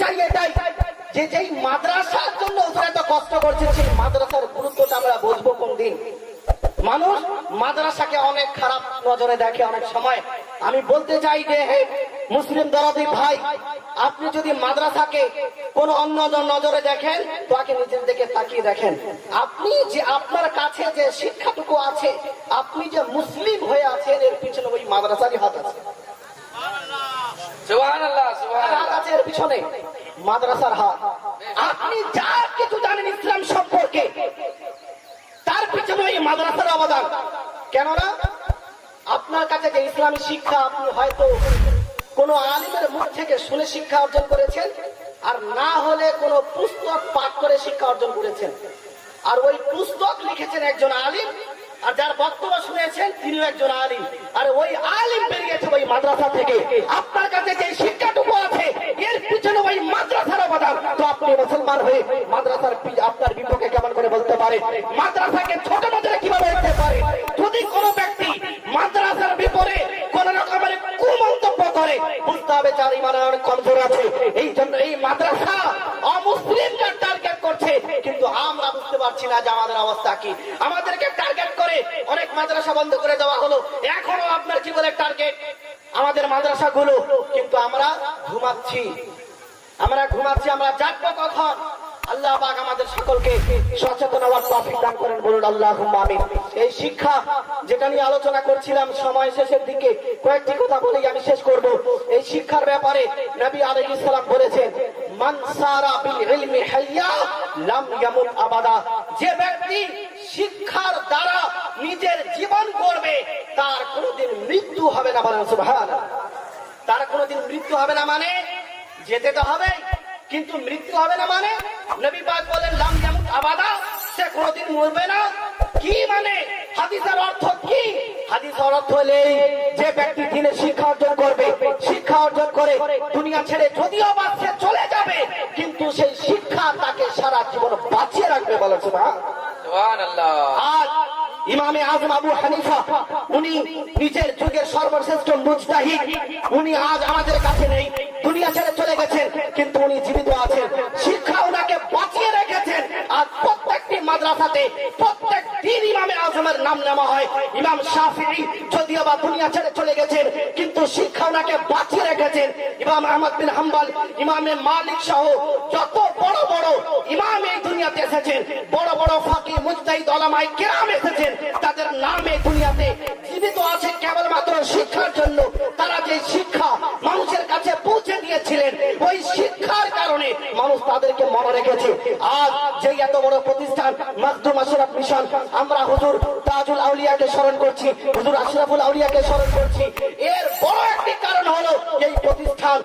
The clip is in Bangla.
চাই এটাই যে যেই মাদ্রাসার জন্য এত কষ্ট করছে, সেই মাদ্রাসার গুরুত্বটা আমরা বুঝব কোন দিন। মানুষ মাদ্রাসাকে অনেক খারাপ নজরে দেখে অনেক সময়। আমি বলতে চাই যে, হে মুসলিম দরদি ভাই, আপনি যদি মাদ্রাসাকে কোন অন্য নজরে দেখেন, তো আগে নিজের দিকে তাকিয়ে দেখেন। আপনি যে আপনার কাছে যে শিক্ষাটুকু আছে, আপনি যে মুসলিম হয়ে আছেন, এর পিছনে ওই মাদ্রাসারই হাত আছে হাত সুবহানাল্লাহ আছে এর পিছনে মাদ্রাসার হাত। আপনি যা কিছু জানেন ইসলাম সম্পর্কে, তার পিছনে ওই মাদ্রাসার অবদান। কেননা, আপনার কাছে যে ইসলামী শিক্ষা আপনি হয়তো কোন আলিমের মুখ থেকে শুনে শিক্ষা অর্জন করেছেন, আর না হলে কোন পুস্তক পাঠ করে শিক্ষা অর্জন করেছেন। আর ওই পুস্তক লিখেছেন একজন আলিম, আর যার বক্তব্য শুনেছেন তিনিও একজন আলিম। আর ওই আলিম বেরিয়েছে ওই মাদ্রাসা থেকে। আপনার কাছে যে শিক্ষাটুকু আছে এর পিছনে ওই অবদান তো আপনি মুসলমান হয়ে মাদ্রাসার আপনার বিপক্ষে কেমন করে বলতে পারে? মাদ্রাসাকে ছোট নজরে কীভাবে দেখতে পারে? যদি কোনো ব্যক্তি মাদ্রাসার বিপরে কোন রকমের কুমন্তব্য করে, বুঝতে হবে যার ইমানের অনেক কমজোর আছে। এই জন্য এই মাদ্রাসা অমুসলিমকে টার্গেট করছে। কিন্তু আমরা বুঝতে পারছি না যে আমাদের অবস্থা কি। আমাদেরকে টার্গেট করে অনেক মাদ্রাসা বন্ধ করে দেওয়া হলো। এখনও আপনার জীবনের টার্গেট আমাদের মাদ্রাসাগুলো। কিন্তু আমরা ঘুমাচ্ছি। আমরা ঘুমাচ্ছি, আমরা জাগবো কখন? আল্লাহ পাক আমাদের সকলকে সচেতন হওয়ার তৌফিক দান করেন, বলুন আল্লাহ আমিন। এই শিক্ষা যেটা নিয়ে আলোচনা করছিলাম সময় শেষের দিকে, কয়েকটি কথা বলেই আমি শেষ করব। এই শিক্ষার ব্যাপারে নবী আলাইহিস সালাম বলেছেন, মান সারা বিল ইলমি হাইয়া লাম ইয়ামুত আবাদা। যে ব্যক্তি শিক্ষার দ্বারা নিজের জীবন করবে তার কোনোদিন মৃত্যু হবে না বলেন সুবহানাল্লাহ। তার কোনোদিন মৃত্যু হবে না মানে যেতে তো হবে, কিন্তু মৃত্যু হবে না মানে? নবী পাক বলেন, লাম ইয়ামুত আবাদা, সে কোনোদিন মরবে না। কি মানে? হাদিসের অর্থ কি? হাদিসের অর্থ হলে যে ব্যক্তি দিনে শিক্ষা অর্জন করবে, শিক্ষা অর্জন করে দুনিয়া ছেড়ে যদিও বা সে চলে যাবে, কিন্তু সেই শিক্ষা তাকে সারা জীবন বাঁচিয়ে রাখবে বলার সুবহান সুবহানাল্লাহ। আজ ইমামে আজম আবু হানিফা উনি নিজের যুগের সর্বশ্রেষ্ঠ মুজতাহিদ। উনি আজ আমাদের কাছে নেই। দুনিয়া ছেড়ে চলে গেছেন কিন্তু উনি জীবিত আছেন। শিক্ষা ওনাকে বাঁচিয়ে রেখেছেন। আর প্রত্যেকটি মাদ্রাসাতে ইমামে আজমের নাম নেওয়া হয়। ইমাম শাহি যদিও বা দুনিয়া ছেড়ে চলে গেছেন, কিন্তু শিক্ষা ওনাকে বাঁচিয়ে রেখেছেন। ইমাম আহমদ বিন হাম্বাল, ইমামে মালিক সহ যত বড় বড় ইমাম এই দুনিয়াতে এসেছেন, বড় বড় ফাঁকি মুজাহিদ ওলামাই কেরাম এসেছেন, তাদের নাম এই দুনিয়াতে জীবিত আছে কেবলমাত্র শিক্ষার জন্য তারা যে শিক্ষা মানুষের কাছে পৌঁছে দিয়েছিলেন ওই শিক্ষার কারণে মানুষ তাদেরকে মনে রেখেছে। আজ যে এত বড় প্রতিষ্ঠান মাকদুম আশরাফ মিশন, আমরা হুজুর তাজুল আউলিয়াকে স্মরণ করছি, হুজুর আশরাফুল আউলিয়াকে স্মরণ করছি। এর বড় একটি কারণ হলো এই প্রতিষ্ঠান